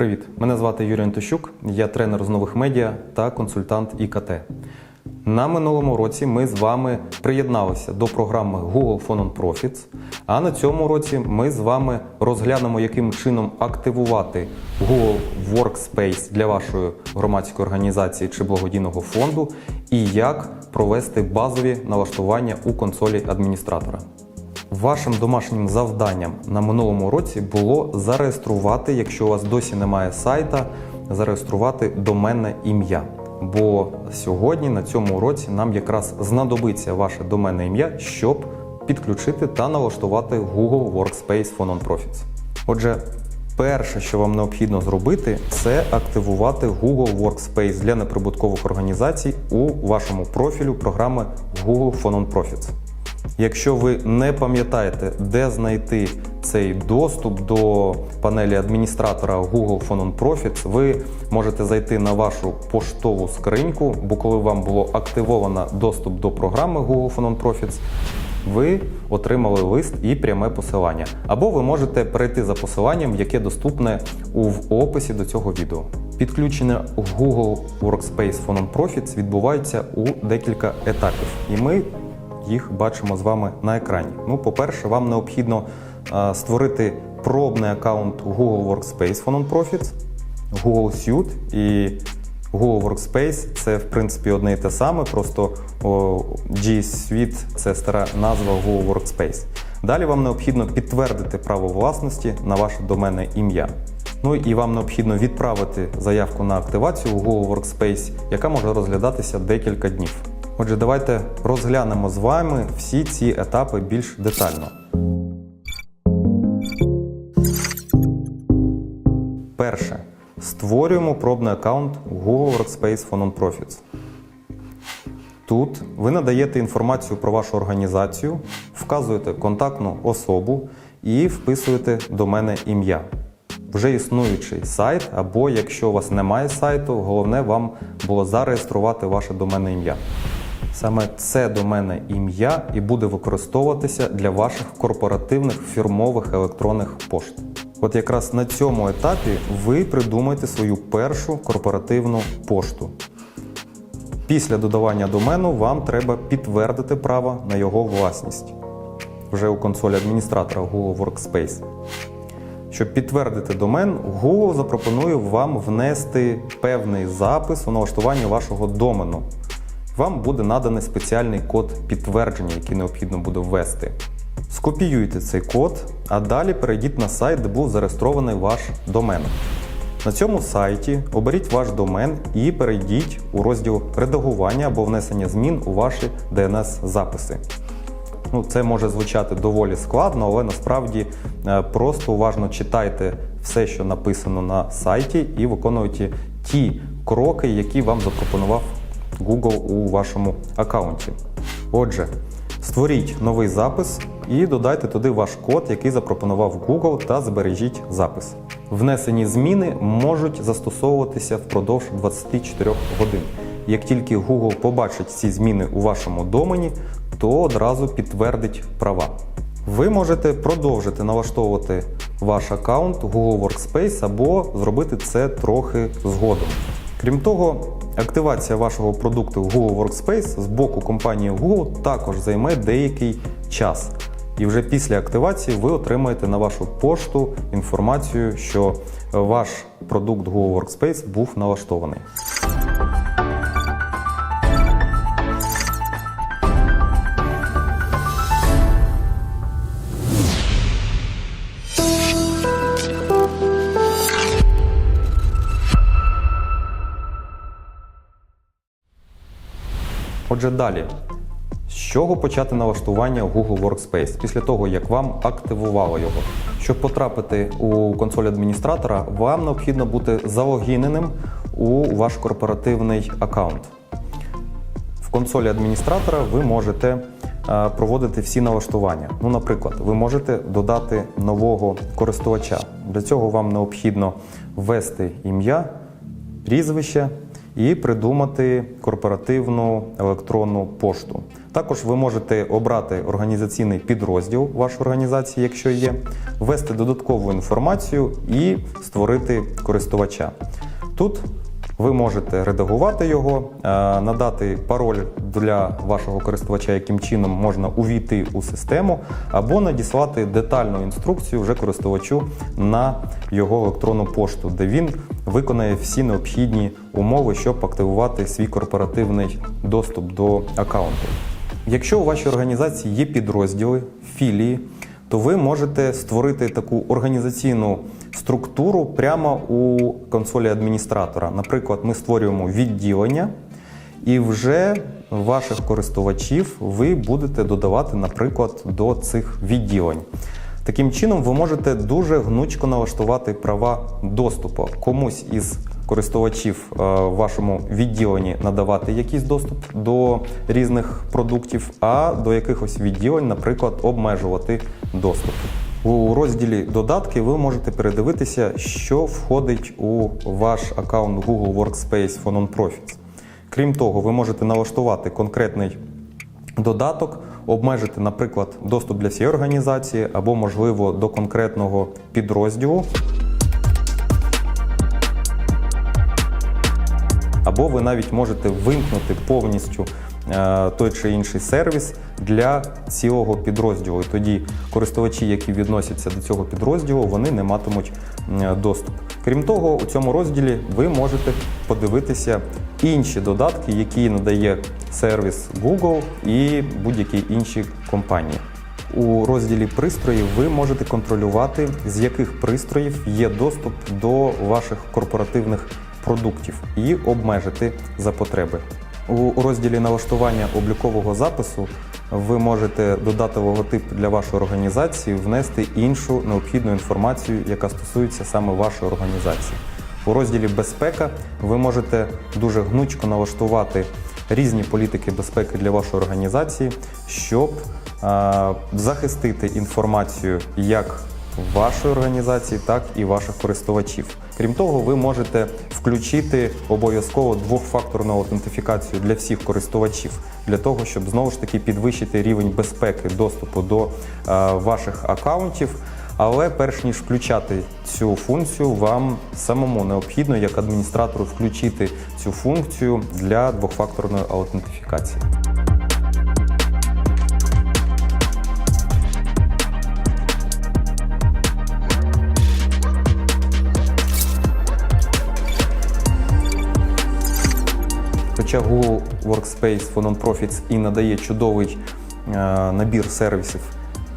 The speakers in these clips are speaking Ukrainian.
Привіт! Мене звати Юрій Антощук, я тренер з нових медіа та консультант ІКТ. На минулому році ми з вами приєдналися до програми Google Phone on Profits, а на цьому році ми з вами розглянемо, яким чином активувати Google Workspace для вашої громадської організації чи благодійного фонду і як провести базові налаштування у консолі адміністратора. Вашим домашнім завданням на минулому році було зареєструвати, якщо у вас досі немає сайта, зареєструвати доменне ім'я. Бо сьогодні на цьому уроці нам якраз знадобиться ваше доменне ім'я, щоб підключити та налаштувати Google Workspace for Non-Profits. Отже, перше, що вам необхідно зробити, це активувати Google Workspace для неприбуткових організацій у вашому профілю програми Google for Non-Profits. Якщо ви не пам'ятаєте, де знайти цей доступ до панелі адміністратора Google for Non-Profits, ви можете зайти на вашу поштову скриньку, бо коли вам було активовано доступ до програми Google for Non-Profits, ви отримали лист і пряме посилання. Або ви можете перейти за посиланням, яке доступне у описі до цього відео. Підключення Google Workspace for Non-Profits відбувається у декілька етапів, і ми їх бачимо з вами на екрані. Ну, по-перше, вам необхідно е, створити пробний аккаунт Google Workspace for Non-Profits, Google Suite і Google Workspace це в принципі одне і те саме, просто G Suite – це стара назва Google Workspace. Далі вам необхідно підтвердити право власності на ваше доменне ім'я. Ну і вам необхідно відправити заявку на активацію у Google Workspace, яка може розглядатися декілька днів. Отже, давайте розглянемо з вами всі ці етапи більш детально. Перше. Створюємо пробний аккаунт Google Workspace for Non-Profits. Тут ви надаєте інформацію про вашу організацію, вказуєте контактну особу і вписуєте до мене ім'я. Вже існуючий сайт, або якщо у вас немає сайту, головне вам було зареєструвати ваше доменне ім'я. Саме це доменне ім'я і буде використовуватися для ваших корпоративних фірмових електронних пошт. От якраз на цьому етапі ви придумаєте свою першу корпоративну пошту. Після додавання домену вам треба підтвердити право на його власність вже у консолі адміністратора Google Workspace. Щоб підтвердити домен, Google запропонує вам внести певний запис у налаштуванні вашого домену. Вам буде наданий спеціальний код підтвердження, який необхідно буде ввести. Скопіюйте цей код, а далі перейдіть на сайт, де був зареєстрований ваш домен. На цьому сайті оберіть ваш домен і перейдіть у розділ редагування або внесення змін у ваші DNS-записи. Ну, це може звучати доволі складно, але насправді е, просто уважно читайте все, що написано на сайті, і виконуйте ті кроки, які вам запропонував Google у вашому аккаунті. Отже, створіть новий запис і додайте туди ваш код, який запропонував Google, та збережіть запис. Внесені зміни можуть застосовуватися впродовж 24 годин. Як тільки Google побачить ці зміни у вашому домені, то одразу підтвердить права. Ви можете продовжити налаштовувати ваш аккаунт Google Workspace або зробити це трохи згодом. Крім того, активація вашого продукту Google Workspace з боку компанії Google також займе деякий час. І вже після активації ви отримаєте на вашу пошту інформацію, що ваш продукт Google Workspace був налаштований. Отже, далі. З чого почати налаштування Google Workspace після того, як вам активувало його? Щоб потрапити у консоль адміністратора, вам необхідно бути залогіненим у ваш корпоративний аккаунт. В консолі адміністратора ви можете е, проводити всі налаштування. Ну, наприклад, ви можете додати нового користувача. Для цього вам необхідно ввести ім'я, прізвище і придумати корпоративну електронну пошту. Також ви можете обрати організаційний підрозділ вашої організації, якщо є, ввести додаткову інформацію і створити користувача. Тут ви можете редагувати його, е, надати пароль для вашого користувача, яким чином можна увійти у систему, або надіслати детальну інструкцію вже користувачу на його електронну пошту, де він виконає всі необхідні умови, щоб активувати свій корпоративний доступ до аккаунту. Якщо у вашій організації є підрозділи, філії, то ви можете створити таку організаційну структуру прямо у консолі адміністратора. Наприклад, ми створюємо відділення, і вже ваших користувачів ви будете додавати, наприклад, до цих відділень. Таким чином, ви можете дуже гнучко налаштувати права доступу комусь із користувачів е, в вашому відділенні надавати якийсь доступ до різних продуктів, а до якихось відділень, наприклад, обмежувати доступ. У розділі додатки ви можете передивитися, що входить у ваш аккаунт Google Workspace for Non-Profits. Крім того, ви можете налаштувати конкретний додаток, обмежити, наприклад, доступ для всієї організації або, можливо, до конкретного підрозділу. Або ви навіть можете вимкнути повністю той чи інший сервіс для цілого підрозділу. І тоді користувачі, які відносяться до цього підрозділу, вони не матимуть е, доступ. Крім того, у цьому розділі ви можете подивитися інші додатки, які надає сервіс Google і будь-які інші компанії. У розділі пристроїв ви можете контролювати, з яких пристроїв є доступ до ваших корпоративних продуктів і обмежити за потреби. У розділі налаштування облікового запису ви можете додати логотип для вашої організації, внести іншу необхідну інформацію, яка стосується саме вашої організації. У розділі безпека ви можете дуже гнучко налаштувати різні політики безпеки для вашої організації, щоб захистити інформацію як вашої організації, так і ваших користувачів. Крім того, ви можете включити обов'язково двохфакторну аутентифікацію для всіх користувачів, для того, щоб знову ж таки підвищити рівень безпеки доступу до е, ваших акаунтів. Але перш ніж включати цю функцію, вам самому необхідно як адміністратору включити цю функцію для двохфакторної аутентифікації. Хоча Google Workspace for Non-Profits і надає чудовий е, набір сервісів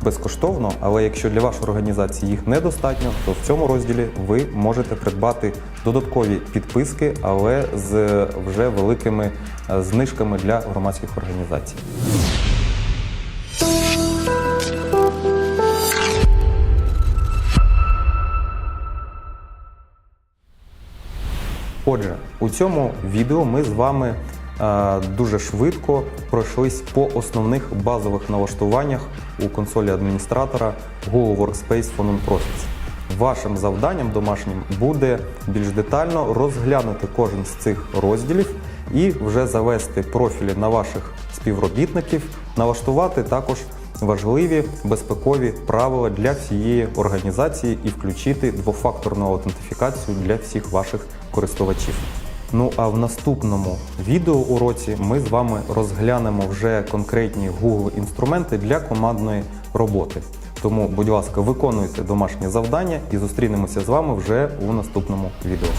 безкоштовно, але якщо для вашої організації їх недостатньо, то в цьому розділі ви можете придбати додаткові підписки, але з вже великими е, знижками для громадських організацій. Отже, у цьому відео ми з вами е, дуже швидко пройшлись по основних базових налаштуваннях у консолі адміністратора Google Workspace for Non-Profits. Вашим завданням домашнім буде більш детально розглянути кожен з цих розділів і вже завести профілі на ваших співробітників, налаштувати також важливі безпекові правила для всієї організації і включити двофакторну аутентифікацію для всіх ваших користувачів. Ну а в наступному відео уроці ми з вами розглянемо вже конкретні Google інструменти для командної роботи. Тому, будь ласка, виконуйте домашнє завдання і зустрінемося з вами вже у наступному відео.